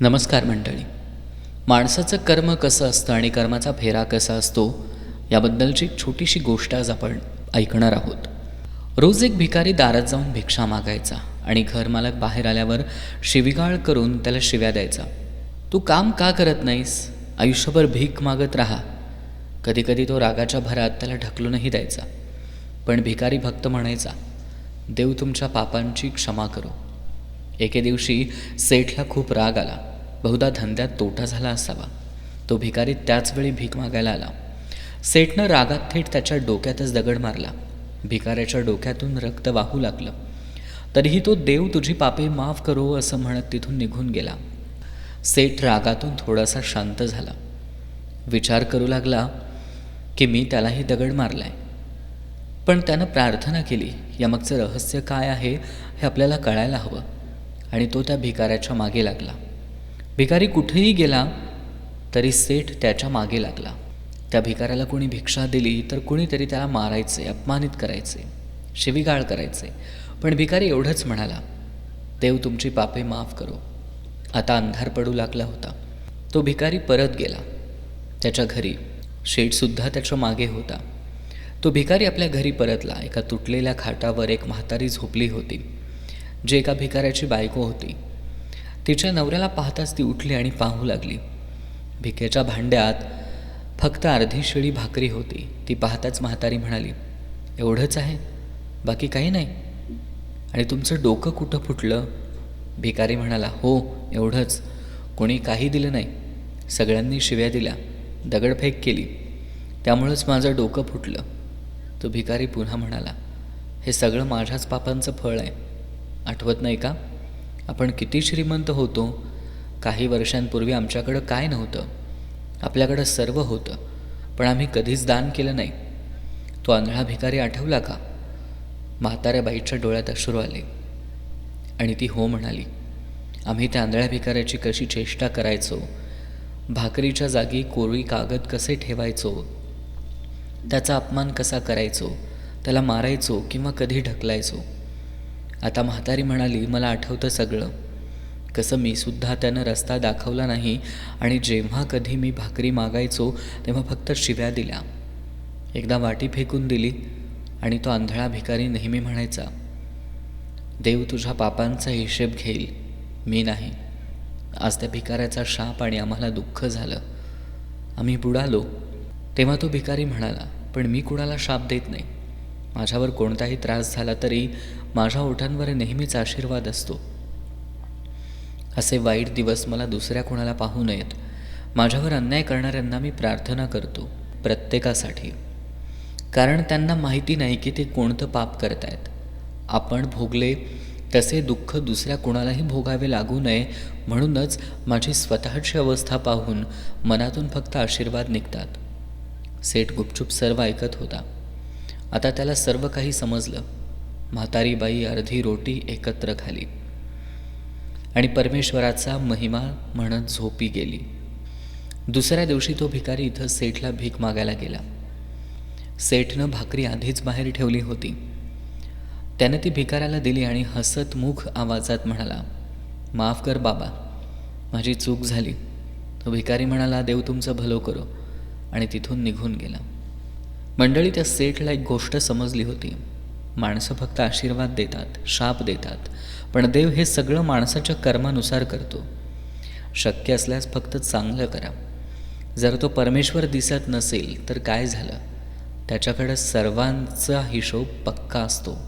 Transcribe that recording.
नमस्कार मंडळी. माणसाचं कर्म कसं असतं आणि कर्माचा फेरा कसा असतो याबद्दलची एक छोटीशी गोष्ट आज आपण ऐकणार आहोत. रोज एक भिकारी दारात जाऊन भिक्षा मागायचा आणि घरमालक बाहेर आल्यावर शिविगाळ करून त्याला शिव्या द्यायचा. तू काम का करत नाहीस? आयुष्यभर भीक मागत राहा. कधीकधी तो रागाच्या भरात त्याला ढकलूनही द्यायचा. पण भिकारी भक्त म्हणायचा देव तुमच्या पापांची क्षमा करो. एके दिवशी सेठला खूप राग आला. बहुधा धंद्यात तोटा झाला असावा. तो भिकारी त्याच वेळी भीक मागायला आला. सेठनं रागात थेट त्याच्या डोक्यातच दगड मारला. भिकाऱ्याच्या डोक्यातून रक्त वाहू लागलं. तरीही तो देव तुझी पापे माफ करो असं म्हणत तिथून निघून गेला. सेठ रागातून थोडासा शांत झाला. विचार करू लागला की मी त्यालाही दगड मारलाय. पण त्यानं प्रार्थना केली. यामागचं रहस्य काय आहे हे आपल्याला कळायला हवं. आणि तो त्या भिकाऱ्याच्या मागे लागला. भिकारी कुठेही गेला तरी सेठ त्याच्यामागे लागला. त्या भिकाऱ्याला कोणी भिक्षा दिली तर कुणीतरी त्याला मारायचे अपमानित करायचे शिवीगाळ करायचे. पण भिकारी एवढंच म्हणाला देव तुमची पापे माफ करो. आता अंधार पडू लागला होता. तो भिकारी परत गेला. त्याच्या घरी शेठसुद्धा त्याच्यामागे होता. तो भिकारी आपल्या घरी परतला. एका तुटलेल्या खाटावर एक म्हातारी झोपली होती. जी एका भिकाऱ्याची बायको होती. तिच्या नवऱ्याला पाहताच ती उठली आणि पाहू लागली. भिकेच्या भांड्यात फक्त अर्धी शिळी भाकरी होती. ती पाहताच म्हातारी म्हणाली एवढंच आहे? बाकी काही नाही? आणि तुमचं डोकं कुठं फुटलं? भिकारी म्हणाला हो एवढंच. कोणी काही दिलं नाही. सगळ्यांनी शिव्या दिल्या. दगडफेक केली. त्यामुळंच माझं डोकं फुटलं. तो भिकारी पुन्हा म्हणाला हे सगळं माझ्याच पापांचं फळ आहे. आठवत नाही का? आपण किती श्रीमंत होतो काही वर्षांपूर्वी आमच्याकडं काय नव्हतं? आपल्याकडं सर्व होतं पण आम्ही कधीच दान केलं नाही. तो आंधळा भिकारी आठवला का? म्हाताऱ्या बाईच्या डोळ्यात अश्रू आले. आणि ती हो म्हणाली आम्ही त्या आंधळ्या भिकाऱ्याची कशी चेष्टा करायचो? भाकरीच्या जागी कोरळी कागद कसे ठेवायचो? त्याचा अपमान कसा करायचो? त्याला मारायचो किंवा कधी ढकलायचो? आता म्हातारी म्हणाली मला आठवतं सगळं. कसं मी सुद्धा त्यानं रस्ता दाखवला नाही आणि जेव्हा कधी मी भाकरी मागायचो तेव्हा फक्त शिव्या दिल्या. एकदा वाटी फेकून दिली आणि तो आंधळा भिकारी नेहमी म्हणायचा देव तुझ्या पापांचा हिशेब घेईल. मी नाही. आज त्या भिकाऱ्याचा शाप आणि आम्हाला दुःख झालं. आम्ही बुडालो. तेव्हा तो भिकारी म्हणाला पण मी कुणाला शाप देत नाही. माझ्यावर कोणताही त्रास झाला तरी माझ्या ओठांवर नेहमीच आशीर्वाद असतो. असे वाईट दिवस मला दुसऱ्या कोणाला पाहू नयेत. माझ्यावर अन्याय करणाऱ्यांना मी प्रार्थना करतो प्रत्येकासाठी. कारण त्यांना माहिती नाही की ते कोणतं पाप करतायत. आपण भोगले तसे दुःख दुसऱ्या कोणालाही भोगावे लागू नये म्हणूनच माझी स्वतःची अवस्था पाहून मनातून फक्त आशीर्वाद निघतात. सेठ गुपचूप सर्व ऐकत होता. आता त्याला सर्व काही समजलं. म्हातारी बाई अर्धी रोटी एकत्र खाली. आणि परमेश्वराचा महिमा म्हणत झोपी गेली. दुसऱ्या दिवशी तो भिकारी इथं सेठला भीक मागायला गेला. सेठनं भाकरी आधीच बाहेर ठेवली होती. त्यानं ती भिकाऱ्याला दिली आणि हसत मुख आवाजात म्हणाला माफ कर बाबा माझी चूक झाली. तो भिकारी म्हणाला देव तुमचं भलो करो. आणि तिथून निघून गेला. मंडळी त्या सेठला एक गोष्ट समजली होती. माणसं फक्त आशीर्वाद देतात शाप देतात पण देव हे सगळं माणसाच्या कर्मानुसार करतो. शक्य असल्यास फक्त चांगलं करा. जर तो परमेश्वर दिसत नसेल तर काय झालं? त्याच्याकडं सर्वांचा हिशोब पक्का असतो.